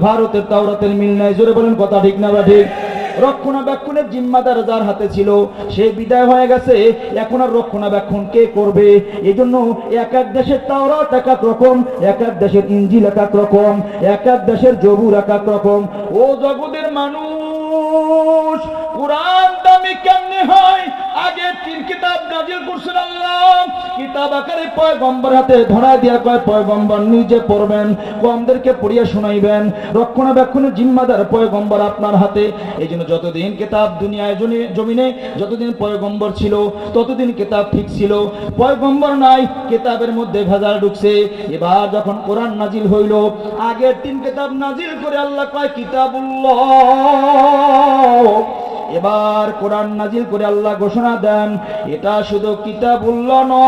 ভারতের তাওরাতের মিল নাই। জোরে বলেন কথা ঠিক না ঠিক? রক্ষণাবেক্ষণের জিম্মাদার যার হাতে ছিল, সে বিদায় হয়ে গেছে। এখন আর রক্ষণাবেক্ষণ কে করবে? এই জন্য এক এক দেশের তাওরাত এক এক রকম, এক এক দেশের ইঞ্জিল এক এক রকম, এক এক দেশের জবুর এক এক রকম। ও জগতের মানুষ কোরআন দামি কেমনে হয়? আগে তিন কিতাব নাজিল করছেন আল্লাহ। কিতাব আকারে পয়গম্বর হাতে ধরায় দিয়া কয়, পয়গম্বর নিজে পড়বেন, কমদেরকে পড়িয়া শোনাইবেন। রক্ষণাবেক্ষণের জিম্মাদার পয়গম্বর আপনার হাতে। এই জন্য যতদিন কিতাব দুনিয়ায় জমিনে, যতদিন পয়গম্বর ছিল, ততদিন কিতাব ঠিক ছিল। পয়গম্বর নাই, কিতাবের মধ্যে ভেজাল ঢুকছে। এবার যখন কোরআন নাজিল হইল, আগের তিন কিতাব নাজিল করে আল্লাহ কয়, কিতাবুল্লাহ। এবার কোরআন নাজিল করে আল্লাহ ঘোষণা দেন, এটা শুধু কিতাবুল্লাহ নয়,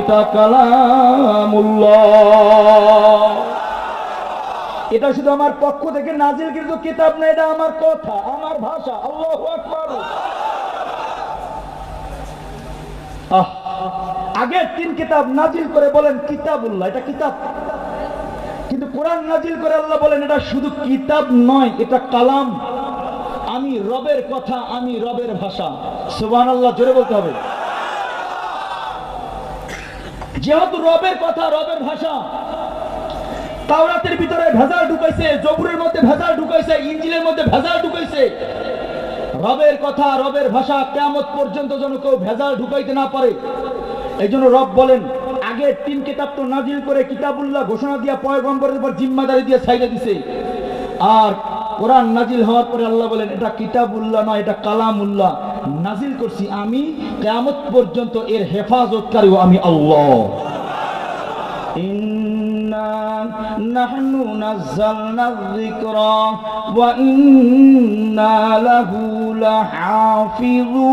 এটা কালামুল্লাহ। এটা শুধু আমার পক্ষ থেকে নাজিল, কিন্তু কিতাব না এটা আমার কথা, আমার ভাষা, আল্লাহ আহ, আগে তিন কিতাব নাজিল করে বলেন কিতাবুল্লাহ, এটা কিতাব। কিন্তু কোরআন নাজিল করে আল্লাহ বলেন, এটা শুধু কিতাব নয়, এটা কালাম। আমি রবের কথা, আমি রবের ভাষা। সুবহান আল্লাহ জোরে বলতে হবে। যেহেতু রবের কথা, রবের ভাষা, তাওরাতের ভিতরে ভেজাল ঢুকাইছে, জবুরের মধ্যে ভেজাল ঢুকাইছে, ইঞ্জিলের মধ্যে ভেজাল ঢুকাইছে। রবের কথা, রবের ভাষা কেমত পর্যন্ত যেন কেউ ভেজাল ঢুকাইতে না পারে। এই জন্য রব বলেন আগে তিন কিতাব তো নাজিল করে কিতাবুল্লাহ ঘোষণা দিয়া পয়গম্বরের উপর জিম্মাদারি দিয়ে সাইডে দিছে। আর কোরআন নাজিল হওয়ার পরে আল্লাহ বলেন, এটা কিতাবুল্লাহ নয়, এটা কালামুল্লাহ। নাজিল করছি আমি কেমত পর্যন্ত এর হেফাজতকারী আমি আল্লাহ। নাহনু নাযালনা যিকরা ওয়া ইন্না লাহু লাহাফিযুন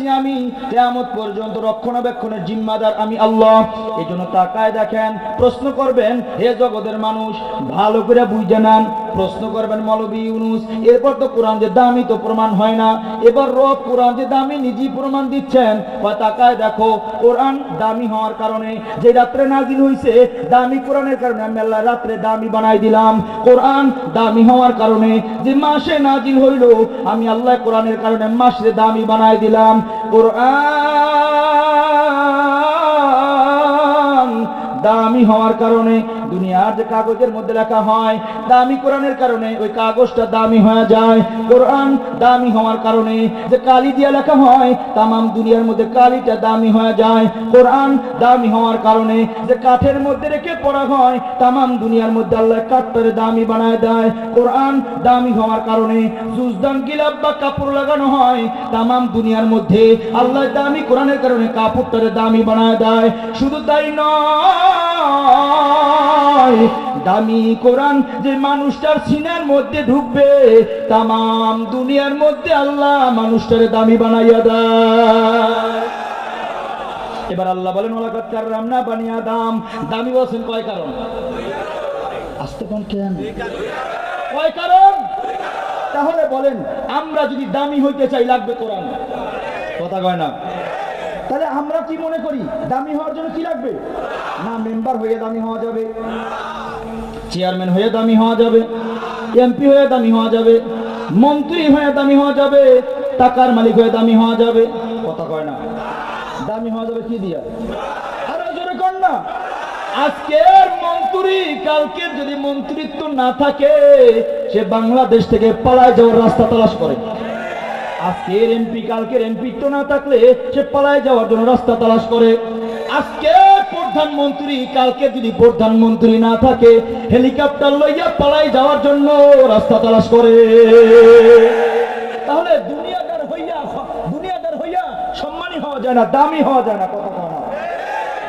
করছি আমি, কেয়ামত পর্যন্ত রক্ষণাবেক্ষণের জিম্মাদার আমি আল্লাহ। এই জন্য তাকায় দেখেন, প্রশ্ন করবেন, হে জগতের মানুষ, ভালো করে বুঝে নেন প্রশ্ন করবেন মৌলবী ইউনুস, এরপর তো কোরআন যে দামি তো প্রমাণ হয় না। এবার রব কোরআন যে দামি নিজেই প্রমাণ দিচ্ছেন। বা তাকায় দেখো, কোরআন দামি হওয়ার কারণে যে রাত্রে নাজিল হইছে, দামি কোরআনের কারণে আমি আল্লাহ রাত্রে দামি বানাই দিলাম। কোরআন দামি হওয়ার কারণে যে মাসে নাজিল হইল, আমি আল্লাহ কোরআনের কারণে মাসে দামি বানাই দিলাম। কোরআন দামি হওয়ার কারণে দুনিয়ার যে কাগজের মধ্যে লেখা হয়, দামি কোরআনের কারণে ওই কাগজটা দামি হয়ে যায়। কোরআন দামি হওয়ার কারণে যে কালি দিয়ে লেখা হয়, তামাম দুনিয়ার মধ্যে কালিটা দামি হয়ে যায়। কোরআন দামি হওয়ার কারণে যে কাঠের মধ্যে রেখে পড়া হয়, তামাম দুনিয়ার মধ্যে আল্লাহ কাঠটারে দামি বানায় দেয়। কোরআন দামি হওয়ার কারণে জুজদান গিলাপ বা কাপড় লাগানো হয়, তামাম দুনিয়ার মধ্যে আল্লাহ দামি কোরআনের কারণে কাপড়টারে দামি বানায় দেয়। শুধু তাই নয় দামি কোরআন যে মানুষটার সিনার মধ্যে ঢুকবে দুনিয়ার মধ্যে আল্লাহ মানুষটারে দামি বানাইয়া দেয়। এবার আল্লাহ বলেন ওলাকাত না বানিয়া দাম দামি বলছেন কয় কারণ? আসতে কোন কেন? কয় কারণ? তাহলে বলেন, আমরা যদি দামি হইতে চাই, লাগবে কোরআন। কথা কয় না? তাহলে আমরা কি মনে করি? দামি হওয়ার জন্য কি লাগবে? না মেম্বার হয়ে দামি হওয়া যাবে। চেয়ারম্যান হয়ে দামি হওয়া যাবে। এমপি হয়ে দামি হওয়া যাবে। মন্ত্রী হয়ে দামি হওয়া যাবে। টাকার মালিক হয়ে দামি হওয়া যাবে। কথা কয় না। দামি হওয়া যাবে কি দিয়া? আরও জোরে কর না। আজকের মন্ত্রী, কালকে যদি মন্ত্রিত্ব না থাকে, সে বাংলাদেশ থেকে পালায় যাওয়ার রাস্তা তালাশ করে। আজকের এমপি, কালকের এমপি তো না থাকলে সে পালায় যাওয়ার জন্য রাস্তা তালাশ করে। আজকে প্রধানমন্ত্রী, কালকে যদি প্রধানমন্ত্রী না থাকে, হেলিকপ্টার লইয়া পালাই যাওয়ার জন্য রাস্তা তালাশ করে। তাহলে দুনিয়াদার হইয়া দুনিয়াদার হইয়া সম্মানী হওয়া যায় না, দামি হওয়া যায় না, কথা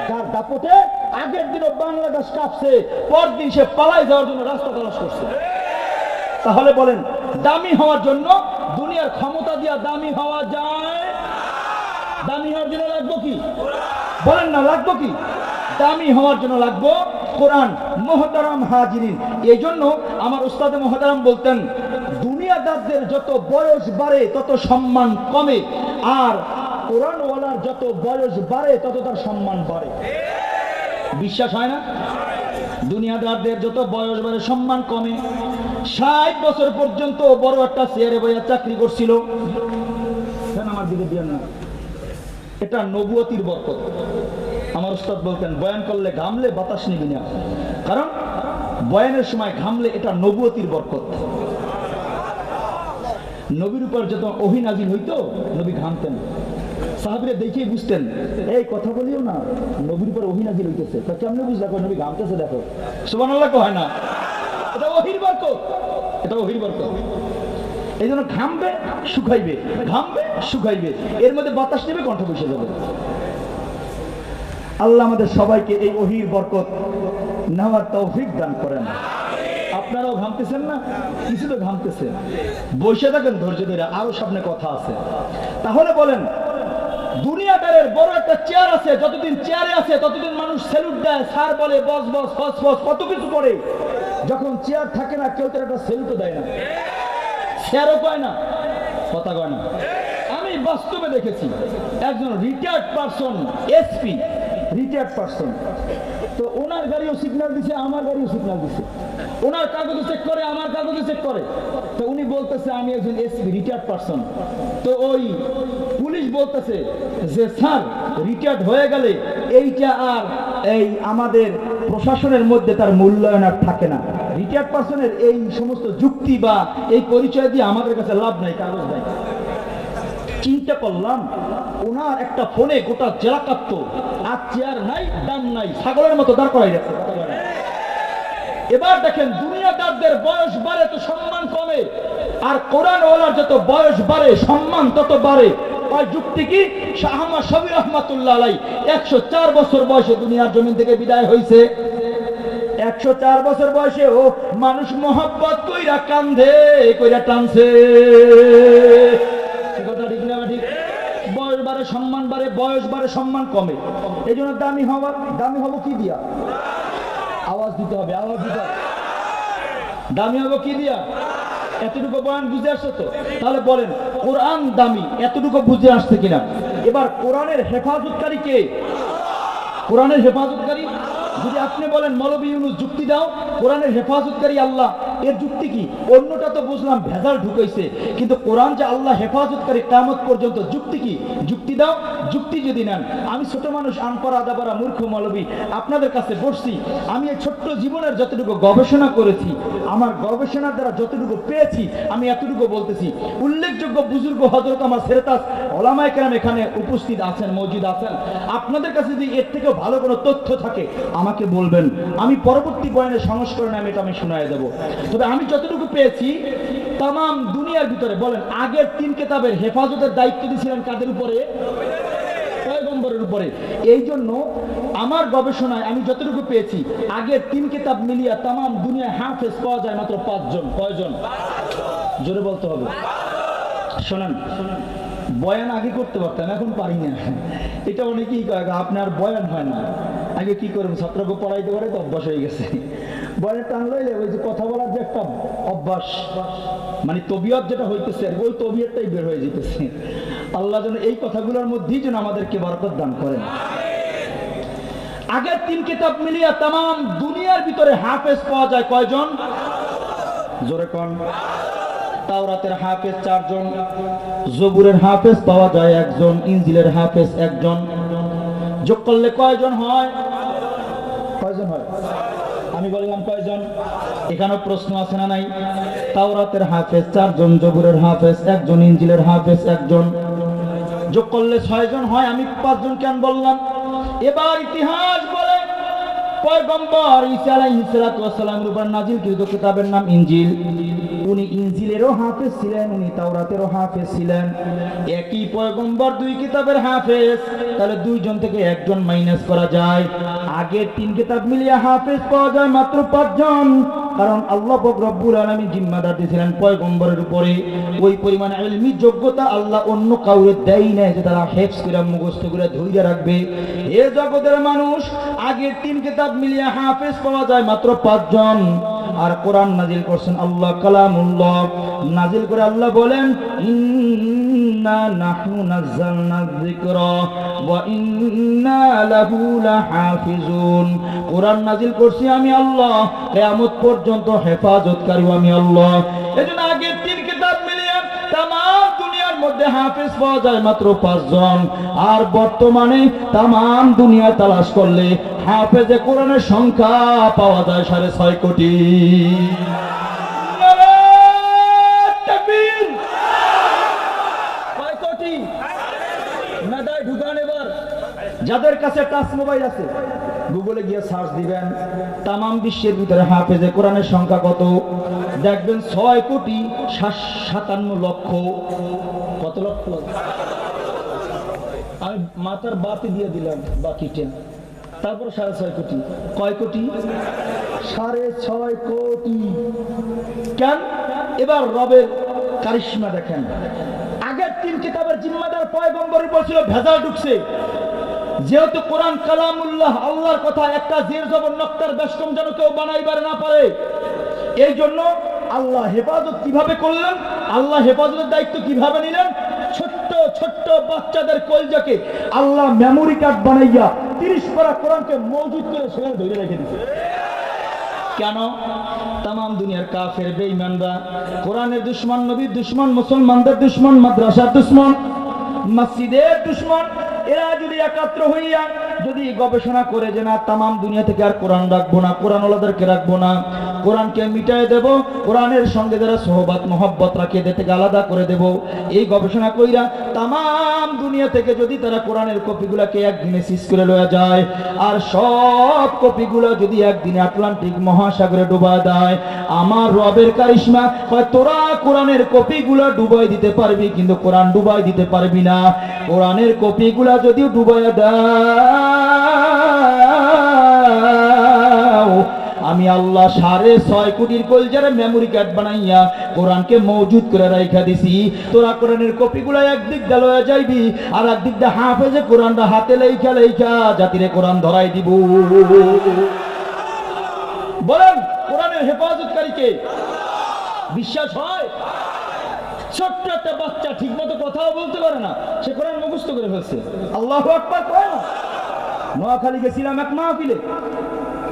যার দাপটে আগের দিনও বাংলাদেশ কাঁপছে, পরদিন সে পালাই যাওয়ার জন্য রাস্তা তালাশ করছে। তাহলে বলেন, দামি হওয়ার জন্য দুনিয়ার ক্ষমতা দিয়া দামি হওয়া যায়? দামি হওয়ার জন্য লাগবো কি? বলেন না, লাগবো কি? দামি হওয়ার জন্য লাগবো কোরআন, মোহতারাম হাজিরিন। এই জন্য আমার উস্তাদে মোহতারাম বলতেন, দুনিয়াদারদের যত বয়স বাড়ে, তত সম্মান কমে, আর কোরআনওয়ালার যত বয়স বাড়ে, তত তার সম্মান বাড়ে। বিশ্বাস হয় না? দুনিয়াদারদের যত বয়স বাড়ে, সম্মান কমে। ষাট বছর পর্যন্ত বড় একটা চেয়ারে বইয়া চাকরি করছিল। আমার দিকে দিয়েন না? এটা নবুয়তির বরকত। আমার উস্তাদ বলতেন, বয়ান করলে ঘামলে বাতাস নিবি না। কারণ বয়ানের সময় ঘামলে এটা নবুয়তির বরকত। নবীর উপর যত অহিনাজিল হইতো, নবী ঘামতেন। সাহাবিরা দেখেই বুঝতেন, এই কথা বলিও না, নবীর উপর অহিনাজিল হইতেছে। তা কেমনে বুঝলা? নবী ঘামতেছে, দেখো। সুবহানাল্লাহ হয় না বরকত এটা এই জন্য ঘামবে, শুকাইবে। ঘামবে, শুকাইবে। এর মধ্যে বাতাস নেবে, কণ্ঠ বসে যাবে। আল্লাহ আমাদের সবাইকে এই ওহির বরকত নেওয়ার তৌফিক দান করেন। আপনারাও ঘামতেছেন না? কিছু তো ঘামতেছে। বসে থাকেন, ধৈর্য ধরে। আরও সামনে কথা আছে। তাহলে বলেন, দুনিয়াদারের বড় একটা চেয়ার আছে, যতদিন চেয়ারে আছে, ততদিন মানুষ স্যালুট দেয় স্যার বলে, বস বস ফস ফস কত কিছু করে। যখন চেয়ার থাকে না, কেউ তার একটা স্যালুটও দেয় না। চেয়ারও পায় না, কথা কয় না। আমি বাস্তবে দেখেছি, একজন retired person SP retired person তো ওনার গাড়িও সিগন্যাল দিছে, আমার গাড়িও সিগন্যাল দিছে। ওনার কাগজে চেক করে, আমার কাগজে চেক করে। তো উনি বলতেছে, আমি একজন এসপি রিটায়ার্ড পার্সন তো ওই পুলিশ বলতেছে যে, স্যার রিটায়ার্ড হয়ে গেলে এইটা আর এই আমাদের প্রশাসনের মধ্যে তার মূল্যায়ন আর থাকে না। রিটায়ার্ড পারসনের এই সমস্ত যুক্তি বা এই পরিচয় দিয়ে আমাদের কাছে লাভ নাই, কাগজ নাই। চিন্তা করলাম, ওনার একটা ফোনে গোটা জেলা কাঁপতো। আর চেয়ার নাই, দাম নাই, ছাগলের মতো দাঁড় করাই যাচ্ছে। এবার দেখেন, দুনিয়াদারদের বয়স বাড়ে তো সম্মান কমে। আর কোরআন ওলার যত বয়স বাড়ে, সম্মান তত বাড়ে। ওই যুক্তি কি? শাহমা শবি রহমাতুল্লাহ আলাই। একশো চার বছর বয়সে দুনিয়ার জমিন থেকে বিদায় হয়েছে একশো চার বছর বয়সে ও মানুষ মোহাব্বত কইরা কান্ধে কইরা টানছে। বয়স বাড়ে, সম্মান বাড়ে, বয়স বাড়ে, সম্মান কমে। এই জন্য দামি হওয়া, দামি হব কি দিয়া? আওয়াজ দিতে হবে, আওয়াজ দিতে হবে। দামি হব কি দিয়া? এতটুকু বয়ান বুঝে আসছে তো? তাহলে বলেন, কোরআন দামি, এতটুকু বুঝে আসছে কিনা? এবার কোরআনের হেফাজতকারী কে? কোরআনের হেফাজতকারী? যদি আপনি বলেন, মৌলবী ইউনুস, যুক্তি দাও, কোরআনের হেফাজতকারী আল্লাহ। এর যুক্তি কি? অন্যটা তো বুঝলাম, ভেজাল ঢুকাইছে কিন্তু কোরআন যে আল্লাহ হেফাজতকারী কামত পর্যন্ত যুক্তি কি? যুক্তি দাও, যুক্তি যদি নেন। আমি ছোট মানুষ, আনপড়া, আদাপাড়া, মূর্খ, মৌলবী, আপনাদের কাছে বসছি। আমি এই ছোট্ট জীবনের যতটুকু গবেষণা করেছি, আমার গবেষণার দ্বারা যতটুকু পেয়েছি, আমি এতটুকু বলতেছি। উল্লেখযোগ্য বুজুর্গ হজরত আমার সেরেতাস ওলামায় কেরাম এখানে উপস্থিত আছেন মসজিদ আছেন। আপনাদের কাছে যদি এর থেকেও ভালো কোনো তথ্য থাকে, আমাকে বলবেন। আমি পরবর্তী বয়ানের সংস্করণে আমি এটা আমি শোনায় দেবো। তবে আমি যতটুকু পেয়েছি তাম দুনিয়ার ভিতরে, বলেন, আগের তিন কেতাবের হেফাজতের দায়িত্ব দিয়েছিলেন কাদের উপরে? পয়গম্বরের উপরে। এই জন্য আমার গবেষণায় আমি যতটুকু পেয়েছি, আগের তিন কিতাব মিলিয়া তাম দুনিয়ায় হাফেজ পাওয়া যায় মাত্র পাঁচজন। কয়জন? জোরে বলতে হবে। শোনান, বয়ান আগে করতে পারতাম, এখন পারি না। এটা অনেকেই আপনার বয়ান হয় না। আগে কি করবেন ছাত্রকে পড়াইতে পারে তো অভ্যাস হয়ে গেছে। বয়ানের টান ওই যে কথা বলার যে একটা অভ্যাস মানে তবিয়ত যেটা হইতেছে ওই তবিয়তটাই বের হয়ে যেতেছে। আল্লাহ যেন এই কথাগুলোর মধ্যেই যেন আমাদেরকে বরকত দান করেন। আগের তিন কিতাব মিলিয়া তাম দুনিয়ার ভিতরে হাফেজ পাওয়া যায় কয়জন? জোরে কন। তাওরাতের হাফেজ চারজন, জবুরের হাফেজ পাওয়া যায় একজন, ইনজিলের হাফেজ একজন। যোগ করলে কয়জন হয়? আমি বললাম, কয়জন? এখানেও প্রশ্ন আছে না নাই? তাওরাতের হাফেজ চারজন, জবুরের হাফেজ একজন, ইঞ্জিলের হাফেজ একজন। যোগ করলে ছয়জন হয়, আমি পাঁচজন কেন বললাম। এবার ইতিহাস পয়গম্বর ঈসা কিতাবের নাম ইনজিল। উনি ইনজিলেরও হাফেজ ছিলেন, উনি তাওরাতেরও হাফেজ ছিলেন। একই পয়গম্বর, দুই কিতাবের হাফেজ। তাহলে দুইজন থেকে একজন মাইনাস করা যায়। আগের তিন কিতাব মিলিয়ে হাফেজ পাওয়া যায় মাত্র পাঁচজন। কারণ আল্লাহ রব্বুল আলামিন জিম্মাদার দিয়েছিলেন পয়গম্বরের উপরে। ওই পরিমাণ ইলমি, যোগ্যতা আল্লাহ অন্য কাউরে দেয় না যে তারা হেফস করে, মুখস্থ করে, ধৈর্য রাখবে। এ জগতের মানুষ আগের তিন কিতাব মিলিয়ে হাফেজ পাওয়া যায় মাত্র পাঁচজন। আর কোরআন নাজিল করছেন আল্লাহ কালামুল্লাহ। নাজিল করে আল্লাহ বলেন, ইন্না নাহনু নাযালনা যিকরা ওয়া ইন্না লাহু লাহাফিজুন। কোরআন নাজিল করছি আমি আল্লাহ, কিয়ামত পর্যন্ত হেফাজতকারী আমি আল্লাহ। এজন্য আগের মধ্যে হাফেজ পাওয়া যায় মাত্র পাঁচজন। আর বর্তমানে তাম দুনিয়া তালাশ করলে হাফেজে কোরআনের সংখ্যা পাওয়া যায় সাড়ে ছয় কোটি। যাদের কাছে টাচ মোবাইল আছে। গুগলে গিয়ে সার্চ দিবেন তাম বিশ্বের ভিতরে হাফেজে কোরআনের সংখ্যা কত? দেখবেন ছয় কোটি সাতান্ন লক্ষ। কত লক্ষ? আমি মাথার বাতি দিয়ে দিলাম বাকিটা। তারপর সাড়ে ছয় কোটি। কয় কোটি? সাড়ে ছয় কোটি। কেন? এবার রবের কারিশ্মা দেখেন। আগের তিন কিতাবের জিম্মাদার পয়গম্বরের উপর ছিল ভেজাল ঢুকছে। যেহেতু কোরআন কালামুল্লাহ আল্লাহর কথা একটা জের জবর নক্তার বেষ্টম যেন কেউ বানাইবার না পারে এই জন্য আল্লাহ হেফাজত কীভাবে করলেন আল্লাহ হেফাজতের দায়িত্ব কীভাবে নিলেন ছোট্ট ছোট্ট বাচ্চাদের কলজাকে আল্লাহ মেমোরি কার্ড বানাইয়া তিরিশ পারা কোরআনকে মজুদ করে সেখানে ধরে রেখে দিচ্ছে কেন? তাম দুনিয়ার কাফের বেঈমানরা কোরআনের দুশ্মন নবীর দুশ্মন মুসলমানদের দুশ্মন মাদ্রাসার দুশ্মন মসজিদের দুশ্মন এরা যদি একাত্র হইয়া যদি গবেষণা করে যে না তাম দুনিয়া থেকে আর কোরআন রাখব না কোরআন ওলাদেরকে রাখব না কোরআনকে মিটাই দেব, কোরআনের সঙ্গে যারা সোহবাত, মোহব্বত রাখে থেকে আলাদা করে দেব। এই গবেষণা কইরা তাম দুনিয়া থেকে যদি তারা কোরআনের কপিগুলাকে একদিনে সিজ করে লয়ে যায়, আর সব কপিগুলো যদি একদিনে আটলান্টিক মহাসাগরে ডুবা দেয়, আমার রবের কারিশমা, হয় তোরা কোরআনের কপিগুলো ডুবাই দিতে পারবি, কিন্তু কোরআন ডুবাই দিতে পারবি না। কোরআনের কপিগুলা যদিও ডুবাই দাও আমি আল্লাহ সাড়ে ছয় কোটির কলজারে মেমোরি কার্ড বানাইয়া কোরআনকে মজুদ করে রাইখা দিছি। তোরা কোরআনের কপিগুলা একদিক দা লয়া যাইবি, আর একদিক দা হাফেজে কোরআনটা হাতে লেখা লেখা জাতিরে কোরআন ধরাই দিব। বলেন, কোরআনের হেফাজতকারীকে বিশ্বাস হয়? ছোট্ট একটা বাচ্চা ঠিক মতো কথাও বলতে পারে না, সে কোরআন মুখস্থ করে ফেলছে। আল্লাহ আকবার, কয় না? নোয়াখালী গেছিলাম এক মাহফিলে।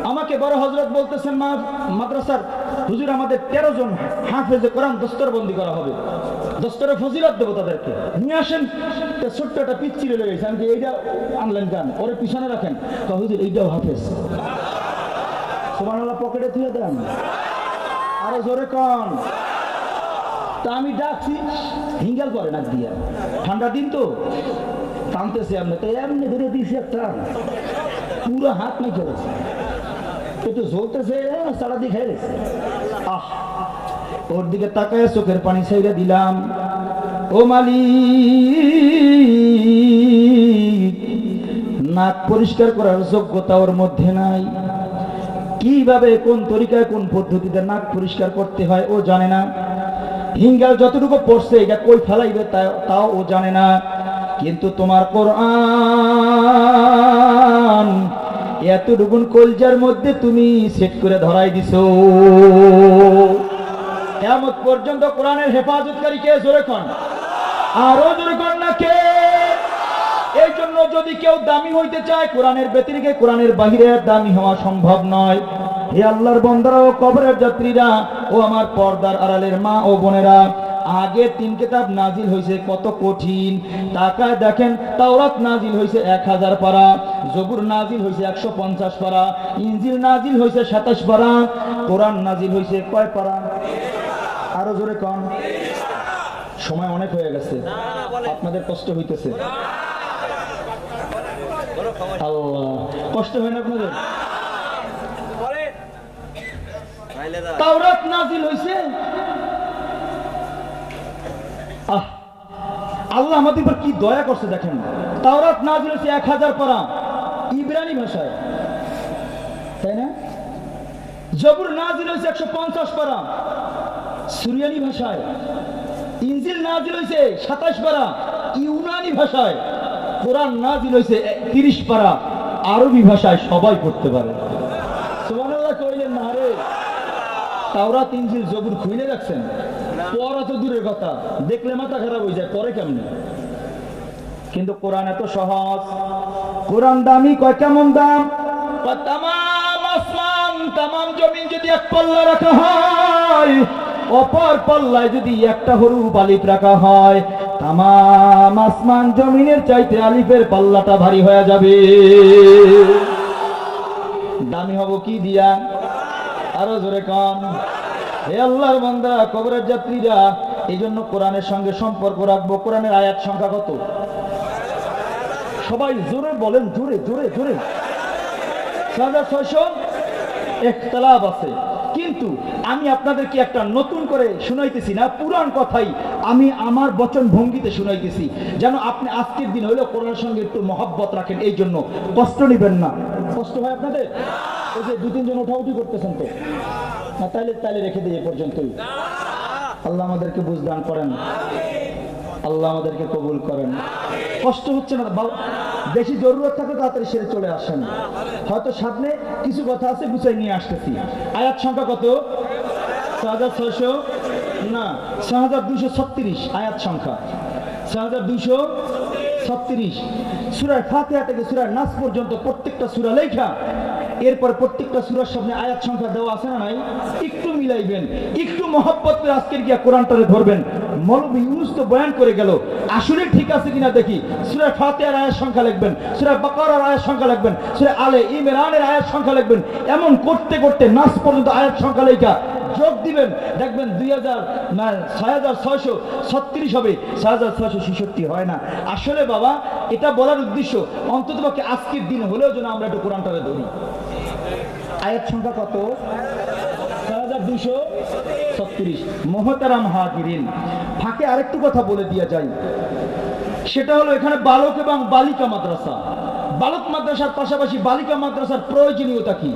আমাকে বড় হজরত বলতেছেন, মা, মাদ্রাসার হুজুর আমাদের তেরো জন হাফেজে কোরআন দস্তরবন্দি করা হবে। দস্তরে ফজিলত দেবো তাদেরকে। নিয়ে আসেন ছোট্ট একটা পিচ্ছি রয়ে গেছে। আমি এইটা আনলেন কেন? ওরে পিছনে রাখেন। তা হুজুর, এইটাও হাফেজ। সুবহানাল্লাহ, পকেটে তুলে দেন। আরও জোরে কন। তা আমি ডাকছি, হিঙ্গাল করে নাক দিয়া। ঠান্ডা দিন তো। টানতেছে আপনি তো এমনি ধরে দিয়েছি একটা। পুরো হাত নাই করেছে। একটু জ্বলতেছে সারা দিয়ে আহ, ওর দিকে তাকায় চোখের পানি ছাইড়ে দিলাম। ও মালি নাক পরিষ্কার করার যোগ্যতা ওর মধ্যে নাই। কীভাবে, কোন তরিকায়, কোন পদ্ধতিতে নাক পরিষ্কার করতে হয় ও জানে না। হিঙ্গাল যতটুকু পড়ছে, এটা কই ফেলাইবে তাও ও জানে না। কিন্তু তোমার কোরআন এতটুকুন কলজার মধ্যে তুমি সেট করে ধরাই দিছো। কেমন পর্যন্ত কোরআনের হেফাজতকারী কে জোরে কন? আরও জোরে কন না কে? এই জন্য যদি কেউ দামি হইতে চায়, কোরআনের ব্যতিরিকে কোরআনের বাহিরে দামি হওয়া সম্ভব নয়। হে আল্লাহর বন্দারা ও কবরের যাত্রীরা, ও আমার পর্দার আড়ালের মা ও বোনেরা আগে তিন কিতাব নাজিল হয়েছে কত কঠিন। তাকায় দেখেন তাওরাত নাজিল হয়েছে এক হাজার পারা জবুর নাজিল হয়েছে একশো পঞ্চাশ পারা ইঞ্জিল নাজিল হয়েছে সাতাশ পারা কোরআন নাজিল হয়েছে কয় পারা? আরও জোরে কন। সময় অনেক হয়ে গেছে। আপনাদের কষ্ট হইতেছে। আল্লাহ কষ্ট হয় না আপনাদের? তাওরাত নাজিল হইছে আল্লাহ আমাদের উপর কি দয়া করছে দেখেন। তাওরাত নাজিল হয়েছে এক হাজার পারা ইব্রানি ভাষায়। তাই না? জবুর নাজিল হয়েছে একশো পঞ্চাশ পারা সুরিয়ানি ভাষায়। ইঞ্জিল নাজিল হয়েছে সাতাশ পারা ইউনানি ভাষায়। কোরআন নাজিল হয়েছে তিরিশ পারা আরবি ভাষায় সবাই পড়তে পারে। সুবহানাল্লাহ কইলেন না রে। তাওরাত ইঞ্জিল জবুর খুইলে রাখছেন। পড়া তো দূরের কথা। দেখলে মাথা খারাপ হয়ে যায় পরে কেমনে? কিন্তু কোরআন এত সহজ। কোরআন দামি কয় কেমন দাম? তামাম আসমান তামাম জমিন যদি এক পাল্লা রাখা হয় অপর পাল্লায় যদি একটা হরু রাখা হয় তামাম আসমান জমিনের চাইতে আলিফের পাল্লাটা ভারী হয়ে যাবে। দামি হব কি দিয়া? আরও জোরে কম আল্লাহর বান্দা, কবরের যাত্রীরা এই জন্য কোরআনের সঙ্গে সম্পর্ক রাখব। কোরআনের আয়াত সংখ্যা কত? সবাই জোরে বলেন, জোরে জোরে জোরে। সাদা ছয়শো একতলাপ আছে। কিন্তু আমি আপনাদেরকে একটা নতুন করে শুনাইতেছি না পুরান কথাই আমি আমার বচন ভঙ্গিতে শুনাইতেছি। যেন আপনি আজকের দিন হইলেও কোরআনের সঙ্গে একটু মহব্বত রাখেন এই জন্য কষ্ট নিবেন না। কষ্ট হয় আপনাদের? ওই যে দু তিনজন ওঠাউঠি করতেছেন তো। না, তাইলে তাইলে রেখে এ পর্যন্তই। আল্লাহ আমাদেরকে বুঝদান করেন। আল্লাহ আমাদেরকে কবুল করেন। কষ্ট হচ্ছে না বেশি জরুরত থাকে তাড়াতাড়ি সেরে চলে আসেন। হয়তো সামনে কিছু কথা আছে, গুছাই নিয়ে আসতেছি। আয়াত সংখ্যা কত? ছ হাজার ছয়শো না ছ হাজার দুশো ছত্রিশ আয়াত সংখ্যা। ছ হাজার দুশো ছত্রিশ। সুরায় ফাতেহা থেকে সুরায় নাচ পর্যন্ত প্রত্যেকটা সুরা লেখা এরপর প্রত্যেকটা সুরার সামনে আয়াত সংখ্যা দেওয়া আছে না নাই? একটু মিলাইবেন, একটু মহব্বত আজকের গিয়া কোরআনটারে ধরবেন। মৌলবী ইউনুস তো বয়ান করে গেল, আসলে ঠিক আছে কিনা দেখি? সুরায় ফাতেহার আয়ের সংখ্যা লিখবেন সুরায় বাকারার আয়ের সংখ্যা লিখবেন সুরায় আলে ইমরানের আয়ের সংখ্যা লিখবেন। এমন করতে করতে নাচ পর্যন্ত আয়াত সংখ্যা লেখা। যোগ দিবেন, দেখবেন দুই হাজার না, ছয় হাজার ছয়শো ছত্রিশ হবে, ছয় হাজার ছয়শো ছেষট্টি হয় না। আসলে বাবা, এটা বলার উদ্দেশ্য অন্তত পক্ষে আজকের দিন হলেও যেন আমরা একটু কোরআনটারে ধরি। আয়াত সংখ্যা কত? বালক মাদ্রাসার প্রয়োজনীয়তা কি?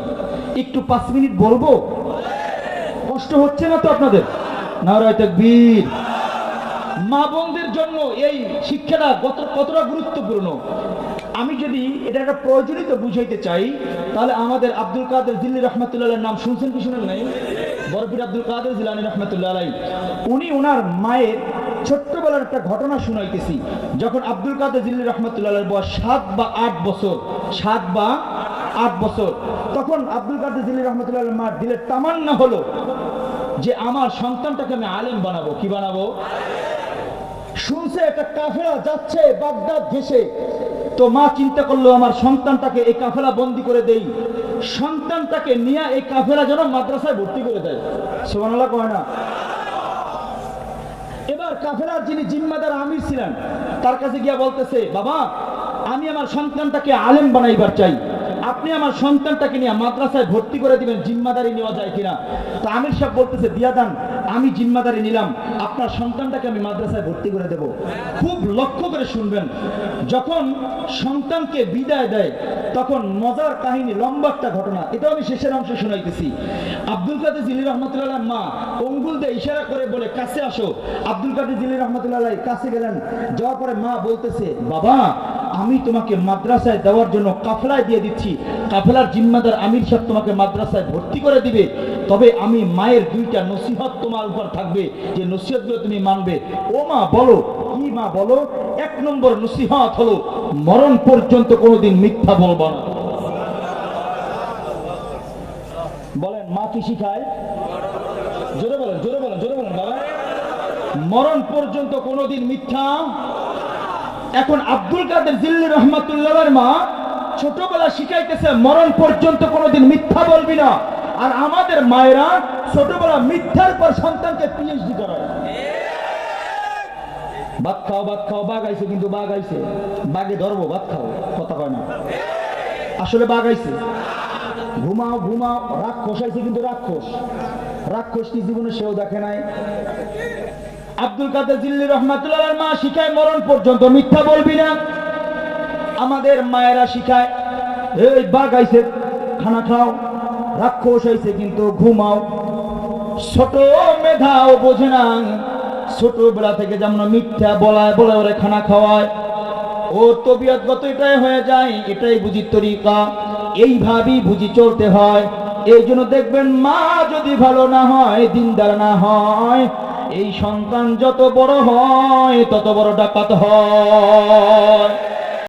একটু পাঁচ মিনিট বলব? কষ্ট হচ্ছে না তো আপনাদের? নারায় মা বোনদের জন্য এই শিক্ষাটা কতটা গুরুত্বপূর্ণ? আমি যদি এটা একটা প্রয়োজনীয় বুঝাইতে চাই, তাহলে আমাদের আব্দুল কাদের দিল্লি রহমতুল্লাহ নাম শুনছেন কি শুনেন নাই? বরফির আব্দুল কাদের জিলানি রহমতুল্লাহ আলাই উনি ওনার মায়ের ছোট্টবেলার একটা ঘটনা শুনাইতেছি, যখন আব্দুল কাদের দিল্লি রহমতুল্লাহ বয়স সাত বা আট বছর, সাত বা আট বছর। তখন আব্দুল কাদের দিল্লি রহমতুল্লাহ মার দিলের তামান্না হলো যে আমার সন্তানটাকে আমি আলেম বানাবো। কি বানাবো? শুনছে একটা কাফেলা যাচ্ছে বাগদাদ ঘেসে তো মা চিন্তা করল, আমার সন্তানটাকে এই কাফেলা বন্দি করে দেই। সন্তানটাকে নিয়ে এই কাফেলা যেন মাদ্রাসায় ভর্তি করে দেয়। সোমানাল্লাহ কয় না? এবার কাফেলার যিনি জিম্মাদার আমির ছিলেন, তার কাছে গিয়া বলতেছে, বাবা, আমি আমার সন্তানটাকে আলেম বানাইবার চাই। আপনি আমার সন্তানটাকে নিয়ে মাদ্রাসায় ভর্তি করে দিবেন, জিম্মাদারি নেওয়া যায় কিনা? তো আমির সাহেব বলতেছে, দিয়া দান। আমি জিম্মাদারি নিলাম, আপনার সন্তানটাকে আমি মাদ্রাসায় ভর্তি করে দেব। খুব লক্ষ্য করে শুনবেন, যখন সন্তানকে বিদায় দেয়, তখন মজার কাহিনী, লম্বা একটা ঘটনা, এটাও আমি শেষের অংশে শোনাইতেছি। আব্দুল কাদের জিলি রহমতুল্লাহ মা, অঙ্গুল দিয়ে ইশারা করে বলে, কাছে আসো। আব্দুল কাদের জিলি রহমতুল্লাহ কাছে গেলেন, যাওয়ার পরে মা বলতেছে, বাবা আমি তোমাকে মাদ্রাসায় দেওয়ার জন্য কাফেলায় দিয়ে দিচ্ছি। কাফেলার জিম্মাদার আমির সাহেব তোমাকে মাদ্রাসায় ভর্তি করে দিবে। তবে আমি মায়ের দুইটা নসিহত তোমার উপর থাকবে। যে নসিহতগুলো তুমি মানবে। ও মা, বলো, কি মা বলো? এক নম্বর নসিহত হলো, মরণ পর্যন্ত কোনোদিন মিথ্যা বলবা না। বলেন, মা কি শিখায়? জোরে বলেন জোরে বলেন জোরে বলেন, বাবা। মরণ পর্যন্ত কোনোদিন মিথ্যা এখন আব্দুল কাদের জিল্লি রহমাতুল্লাহর মা ছোটবেলা শিখাইতেছে, মরণ পর্যন্ত কোনোদিন মিথ্যা বলবি না। আর আমাদের মায়েরা ছোটবেলা মিথ্যার পর সন্তানকে পিএইচডি করায়। ভাত খাও ভাত খাও, বাঘ আইছে কিন্তু বাঘ আইছে। বাঘে ধরবো, ভাত খাও, কথা কয় না। আসলে বাঘ আইছে। ঘুমাও ঘুমাও, রাক্ষস আইছে কিন্তু রাক্ষস। রাক্ষস কি জীবনে সেও দেখে নাই। আব্দুল কাদের জিল্লি রহমাতুল্লাহ মা শিখায় মরণ পর্যন্ত মিথ্যা বলবি না। আমাদের মায়েরা শিখায়, এই বাঘ আইছে খানা খাও, রাক্ষস হয়েছে কিন্তু ঘুমাও। ছোট মেধাও বোঝে না, ছোটবেলা থেকে যেমন মিথ্যা বলায়, বলে ওরে খানা খাওয়ায়। ওর তবিয়তগত এটাই হয়ে যায়, এটাই বুঝি তরিকা। এইভাবেই বুঝি চলতে হয়। এই জন্য দেখবেন মা যদি ভালো না হয়, দিনদার না হয় এই সন্তান যত বড় হয় তত বড় ডাকাত হয়।